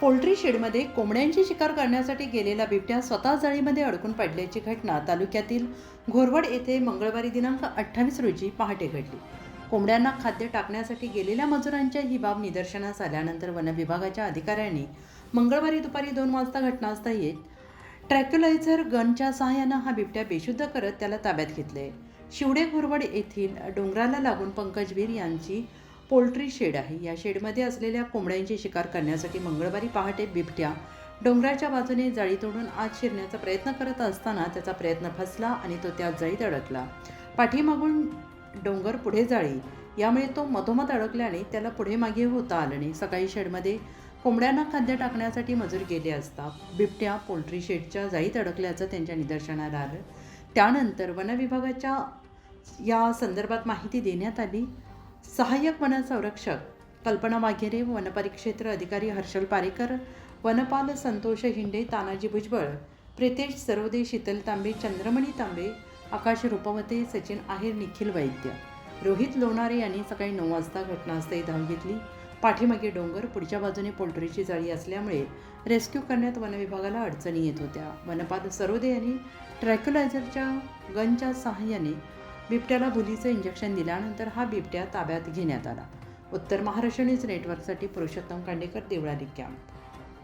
Poultry शेडमध्ये कोंबड्यांची शिकार करण्यासाठी गेलेला बिबट्या स्वतः जाळीमध्ये अडकून पडल्याची घटना तालुक्यातील घोरवड येथे मंगळवारी दिनांक अठ्ठावीस रोजी पहाटे घडली. कोंबड्यांना खाद्य टाकण्यासाठी गेलेल्या मजुरांच्या ही बाब निदर्शनास आल्यानंतर वनविभागाच्या अधिकाऱ्यांनी मंगळवारी दुपारी दोन वाजता घटनास्थळी येत ट्रॅक्युलायझर गनच्या सहाय्यानं हा बिबट्या बेशुद्ध करत त्याला ताब्यात घेतले. शिवडे घोरवड येथील डोंगराला लागून पंकजवीर यांची पोल्ट्री शेड आहे. या शेडमध्ये असलेल्या कोंबड्यांची शिकार करण्यासाठी मंगळवारी पहाटे बिबट्या डोंगराच्या बाजूने जाळी तोडून आत शिरण्याचा प्रयत्न करत असताना त्याचा प्रयत्न फसला आणि तो त्या जाळीत अडकला पाठीमागून डोंगर पुढे जाळी. यामुळे तो मधोमध अडकल्याने त्याला पुढे मागे होता आलं नाही. सकाळी शेडमध्ये कोंबड्यांना खाद्य टाकण्यासाठी मजूर गेले असता बिबट्या पोल्ट्री शेडच्या जाळीत अडकल्याचं त्यांच्या निदर्शनाला आलं. त्यानंतर वनविभागाच्या या संदर्भात माहिती देण्यात आली. सहाय्यक वन संरक्षक कल्पना वाघेरे वनपरिक्षेत्र अधिकारी हर्षल पारेकर वनपाल संतोष हिंडे तानाजी भुजबळ प्रितेश सरोदे शीतल तांबे चंद्रमणी तांबे आकाश रूपवते सचिन आहेर निखिल वैद्य. रोहित लोणारे यांनी सकाळी नऊ वाजता घटनास्थळी धाव घेतली. पाठीमागे डोंगर पुढच्या बाजूने पोल्ट्रीची जाळी असल्यामुळे रेस्क्यू करण्यात वनविभागाला अडचणी येत होत्या. वनपाल सरोदे यांनी ट्रॅक्युलायझरच्या गनच्या सहाय्याने बिबट्याला भुलीचं इंजेक्शन दिल्यानंतर हा बिबट्या ताब्यात घेण्यात आला. उत्तर महाराष्ट्र न्यूज नेटवर्कसाठी पुरुषोत्तम कांडेकर देवळाली कॅम्प.